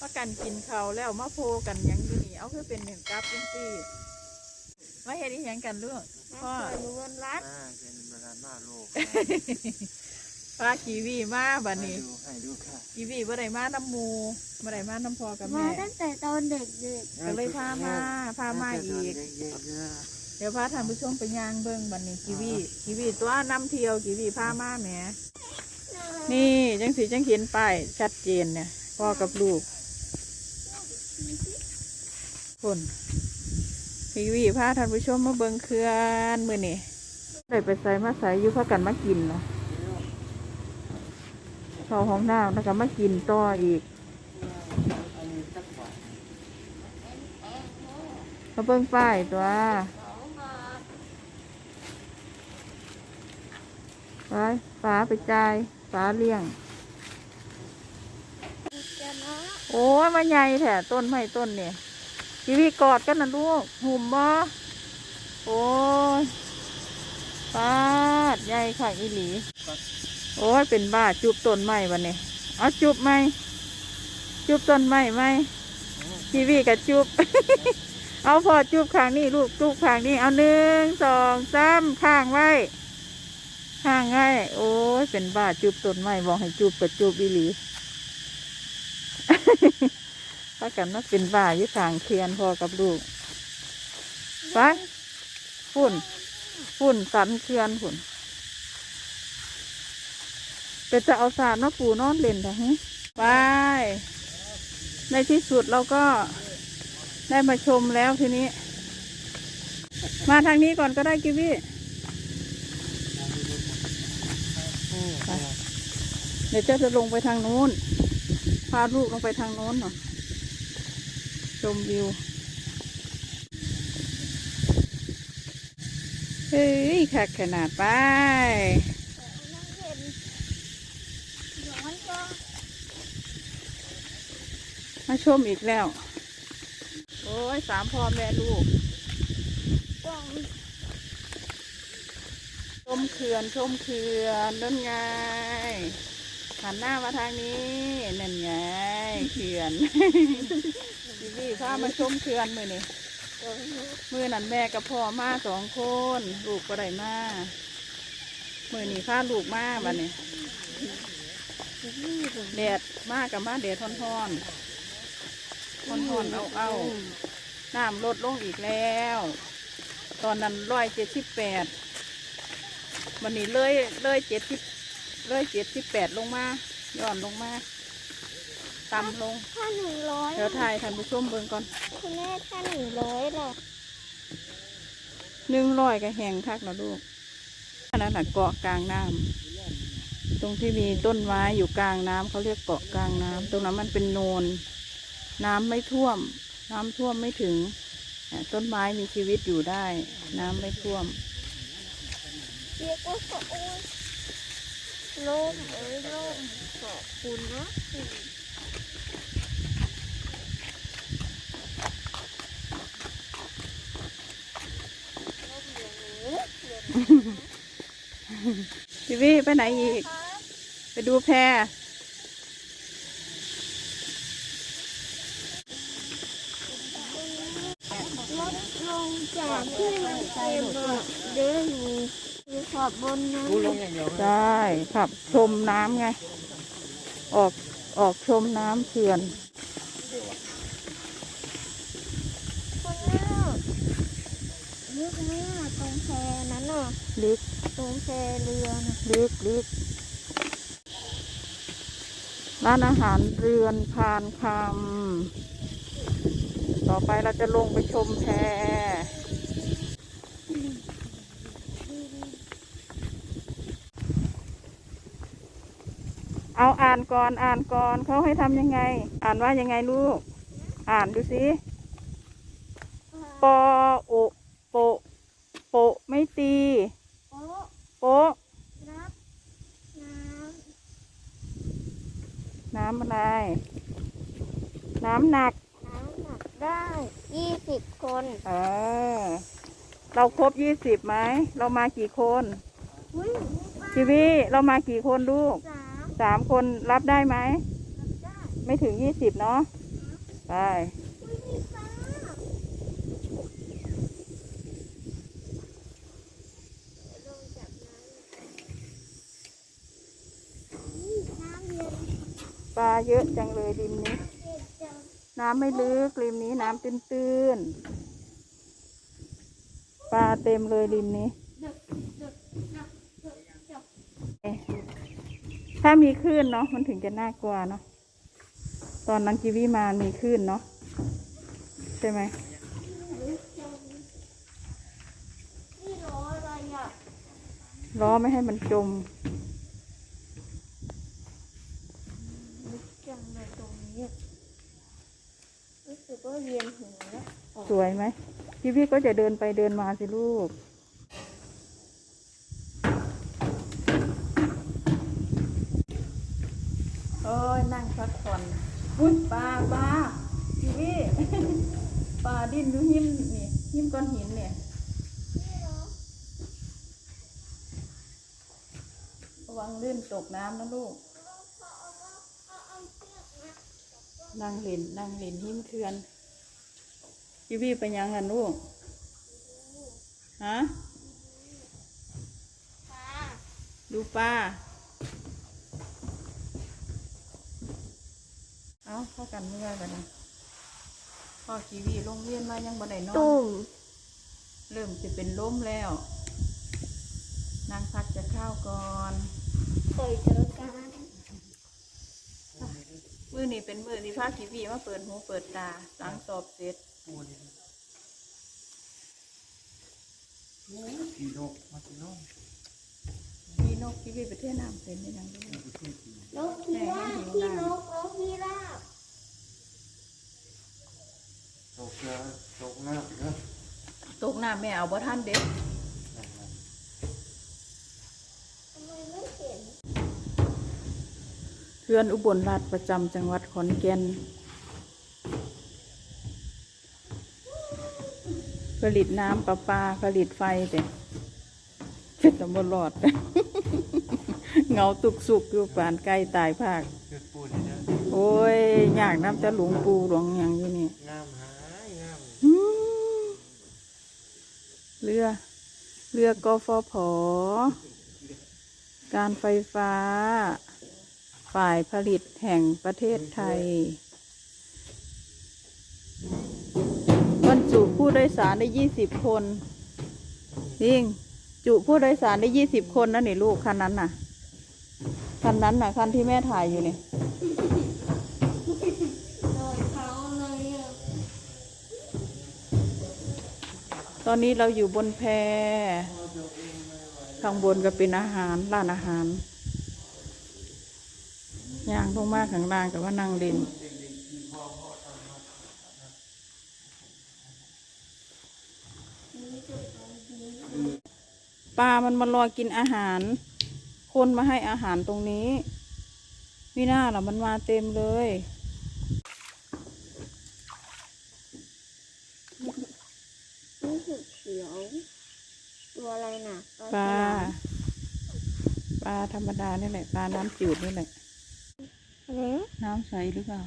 ว่ากันกินเขาวแล้วมาโพกันหยังอยู่นี่เอาคือเป็นหนึ่งกับจังซี่มาเฮ็ดอีหยังกันลูกพ่อรู้วันรัดอ่าเป็นประธานมาโลกพากีวีมาบัดนี้ดูให้ดูค่ะกีวีบ่ได้มาน้ำหมูบ่ได้มาน้ำพอกับมาแม่ตั้งแต่ตอนเด็กก็เลยพามาพามาอีกเด็กๆเนี่ยเดี๋ยวพาท่านผู้ชมไปย่างเบิ่งบัดนี้กีวีกีวีตัวน้ำเที่ยวกีวีพามาแหมๆนี่จังสีจังเขียนป้ายชัดเจนเนี่ยพ่อกับลูก คนกีวีพาท่านผู้ชมมาเบิงเขื่อนมือนี้ได้ไปใส่มาใส่ยู่พากันมากินเนาะเข้าห้องน้ำแล้วก็มากินต่ออีกอันนี้สักบาทมาเบิ่งป้ายตัวไปฟ้าไปจ่ายฟ้าเลี้ยง โอ้ยมาใหญ่แถต้นไม้ต้นเนี่ย กีวีกอดกันนะลูกหุ่มบ่โอ้ยปาดใหญ่ค่ะอีหลี โอ้ยเป็นบ้าจุบต้นไม้วันนี้เอาจุบไหมจุบต้นไม้ไหมกีวีกับจุบ เอาพอจุบข้างนี้ลูกจุบข้างนี้เอาหนึ่งสองสามข้างไว้ข้างไว้โอ้ยเป็นบ้าจุบต้นไม้บอกให้จุบกับจุบอีหลี พากันมาเป็นบ้าอยู่ข้างเคียนพอกับลูกไปฝุ่นฝุ่นสันเคือนฝุ่นเป็นจะเอาสาดมาปูนอนเล่นแต่ฮะไปในที่สุดเราก็ได้มาชมแล้วทีนี้ มาทางนี้ก่อนก็ได้กิวี่เดี๋ยวเจ้าจะลงไปทางนู้น พาลูกลงไปทางโน้นหน่อย มวิว เฮ้ยขักขนาดไปน้ำเย็นร้อนก็มาชมอีกแล้ว โอ้ยสามพ่อแม่ลูกกว้างชมเขื่อนชมเขื่อนนั่นไงหันหน้ามาทางนี้นั่นไงเขื่อน พี่พี่พามาชมเขื่อนมือนี่มือนั่นแม่กับพ่อมาสองคนลูกก็ได้มามือนี่พาลูกมาบัดนี้แดดมากกับมาแดดทอนทอนทอนทอนเอาเอาน้ำลดลงอีกแล้ว ตอนนั้นร้อยเจ็ดสิบแปดวันนี้เลยเลยเจ็ดสิบเลยเจ็ดสิบแปดลงมาย่อนลงมา ต่ำลง ถ้าหนึ่งร้อยเดี๋ยวถ่ายท่านผู้ชมเบิ่งก่อนคุณแม่ถ้าหนึ่งร้อยล่ะหนึ่งร้อยก็แห้งคักนะลูกอันนั้นน่ะเกาะกลางน้ำตรงที่มีต้นไม้อยู่กลางน้ำเขาเรียกเกาะกลางน้ำตรงนั้นมันเป็นโนน น้ำไม่ท่วม น้ำท่วมไม่ถึงอะต้นไม้มีชีวิตอยู่ได้ น้ำไม่ท่วม เรียกว่าขอโอ้ยลมเอ้ยลมขอบคุณนะ ที่วีไปไหนอีก ไปดูแพลดลงจากที่มันเต็มเดินมีขอบบนนั้นดูลงอย่างเดียวได้ขับชมน้ำไง ออกออกชมน้ำเขื่อนแรก ลึกมากตรงแพนั้นน่ะลึกตรงแพเรือน่ะลึกลึกร้านอาหารเรือนพานคำต่อไปเราจะลงไปชมแพเอาอ่านก่อนอ่านก่อนเขาให้ทำยังไง อ่านว่ายังไงลูก อ่านดูสิปอโอโปะโปะไม่ตี โป๊ะ โป๊ะ รับน้ น้ำอะไร น้ำหนักำน้ำหนักได้ยี่สิบคนเออ เราครบยี่สิบไหม เรามากี่คนอุ้ยชีวีเรามากี่คนลูกสามสามคนรับได้ไหมรับได้ไม่ถึงยี่สิบเนาะไไปไม่มีปลาลงจากน้ำนี่น้ำเย็น ปลาเยอะจังเลยริมนี้เย็ นจังน้ำไม่ลึกริมนี้น้ำตื้นๆ ปลาเต็มเลยริมนี้ดึกดึกดึกดึกดึกเอ๊ะถ้ามีคลื่นเนาะมันถึงจะน่ากลัวเนาะ ตอนนั้นกีวีมามีคลื่นเนาะใช่ไหมดึกจังนี่ล้ออะไรอะล้อไม่ให้มันจมดึกจังเลยตรงนี้รู้สึ กว่าเวียนหัวแล้วสวยไหมกีวีก็จะเดินไปเดินมาสิลูก โอ้ยนั่งพักผ่อนอุ้ยปลาปลากีวีปลาดิ้นดูหิมนี่หิมก้อนหินเนี่ยนี่เหรอระวังลื่นตกน้ำนะลูกเอาเอาเอาเชือกมานั่งเล่นนั่งเล่นหิมเทือน กีวีไปยังกันลูก ฮะปลาดูปลา เอาเข้ากันเมื่อกันนะพ่อกีวีลงเรียนมายังบ่ได้นอนตุ่มเริ่มจะเป็นล้มแล้ว นางพักจะข้าวก่อนเคยเจอกันมือนี้เป็นมือที่พากีวีมาเปิดหูเปิดตาหลังสอบเสร็จ ปูนี่โอ้ยขี่นกมาขี่นกมีนกกีวีไปเที่ยวน้ำเป็นในยังด้วยนี่คือที่ขี่นกพิราบพี่นกนกพิราบตกเรือตกน้ำเนอะตกน้ำแม่เอาบ่ท่านเด็กทำไมไม่เห็น เพื่อนอุบลราชประจำจังหวัดขอนแก่น ผลิตน้ำประปาผลิตไฟแต่เป็นตำบลรอด เงาตุกสุกอยู่ป่านใกล้ตายภาคคือปูนี่นะโอ้ยอยากน้ำจะหลวงปูหลวงหยังอยู่นี่งามหายงามอืมเรือ เรือกฟผการไฟฟ้า ฝ่ายผลิตแห่งประเทศไทย ผู้โดยสารได้ยี่สิบคนนิ่งจุผู้โดยสารได้ยี่สิบคนนะนี่ลูกคันนั้นน่ะ คันนั้นน่ะ คันที่แม่ถ่ายอยู่นี่ยตอนนี้เราอยู่บนแพข้างบนก็เป็นอาหารร้านอาหารย่างลงมาข้างล่างแต่ว่านั่งเล่น ปลามันมารอกินอาหาร คนมาให้อาหารตรงนี้ไม่น่าหรอมันมาเต็มเลยรู้สึกเขียว ตัวอะไรน่ะปลาปลาธรรมดานี่แหละปลาน้ำจืดนี่แหละอะไรนะน้ำใสหรือเปล่า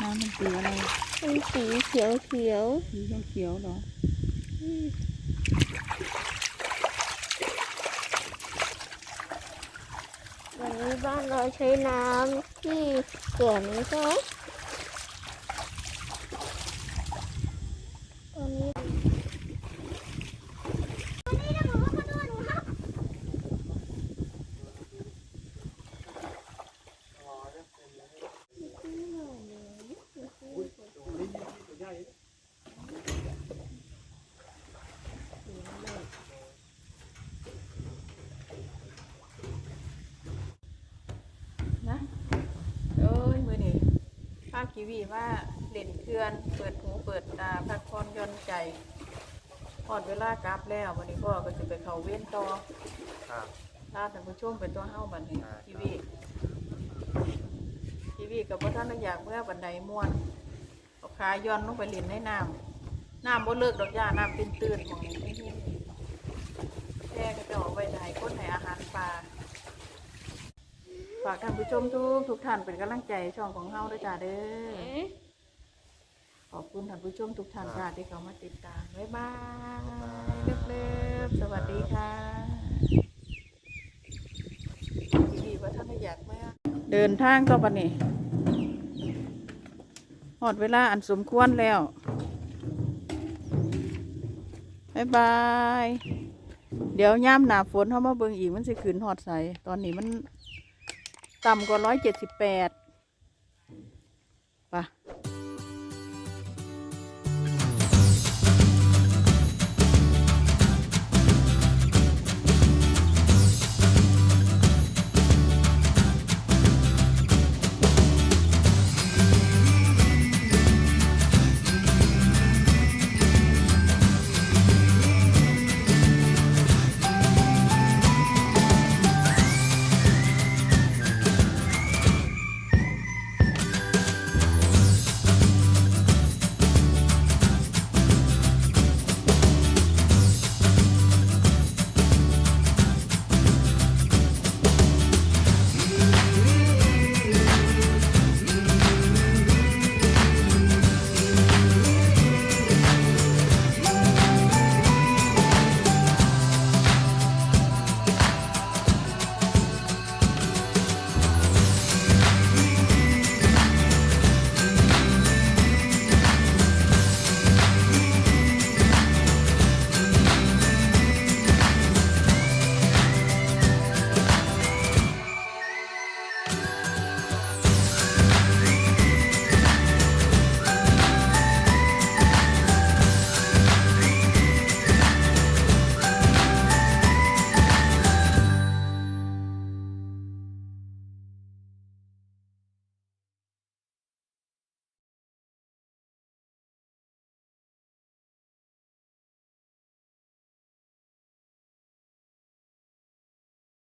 น้ำมันสีอะไรเป็นสีเขียวเขียวสีเขียวๆเหรอ นนี้บ้านเราใช้น้ำที่เขื่อนใช่ไหมตอนนี้วันนี้เราบอกว่ามาดูหนูครับ นะเอ้ย มือนี่ ภาคกีวีว่าเล่นเคลื่อน เปิดหูเปิดตาพักผ่อนหย่อนใจพอดเวลากลับแล้ววันนี้พ่อก็จะไปเขาเว้นต่อครับ ลาท่านผู้ชมเป็นตัวเฮ้าบันนี้ครับกีวีกีวีกับว่าท่านอยากเมื่อบันไดม่วนเอาขาย้อนลงไปเล่นในน้ำน้ำบ่เลิกดอกย่าน้ำตื้นๆของนี่แค่ก็จะเอาไว้ได้คนให้อาหารปลา ฝากท่านผู้ชมทุกทุกท่านเป็นกำลังใจช่องของเฮาด้วยจ้าเด้อขอบคุณท่านผู้ชมทุกท่านค่ะที่เขามาติดตามบ๊ายบายเลิฟๆสวัสดีค่ะดีว่าท่านอยากไหมเดินทางก็ปะนี่หอดเวลาอันสมควรแล้วบ๊ายบาย เดี๋ยวย่ามหนาฝนเขามาเบิ่งอีกมันสิขึ้นหอดใสตอนนี้มัน ต่ำกว่าร้อยเจ็ดสิบแปด